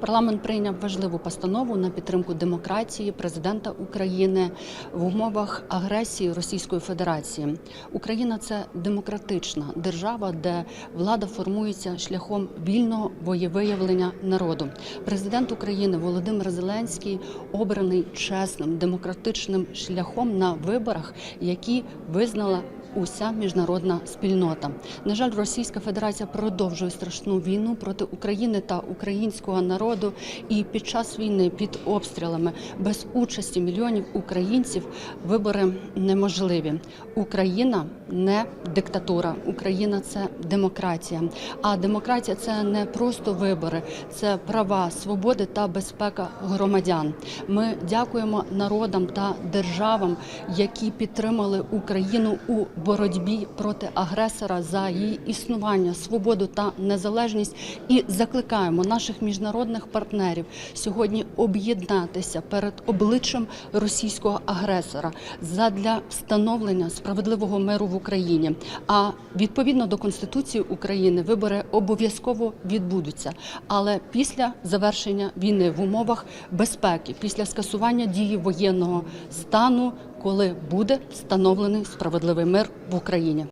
Парламент прийняв важливу постанову на підтримку демократії президента України в умовах агресії Російської Федерації. Україна це демократична держава, де влада формується шляхом вільного воєвиявлення народу. Президент України Володимир Зеленський обраний чесним демократичним шляхом на виборах, які визнала уся міжнародна спільнота. На жаль, Російська Федерація продовжує страшну війну проти України та українського народу. І під час війни під обстрілами без участі мільйонів українців вибори неможливі. Україна не диктатура, Україна це демократія. А демократія це не просто вибори, це права, свободи та безпека громадян. Ми дякуємо народам та державам, які підтримали Україну у боротьбі проти агресора за її існування, свободу та незалежність, і закликаємо наших міжнародних партнерів сьогодні об'єднатися перед обличчям російського агресора задля встановлення справедливого миру в Україні. А відповідно до конституції України вибори обов'язково відбудуться, але після завершення війни в умовах безпеки, після скасування дії воєнного стану, коли буде встановлений справедливий мир в Україні.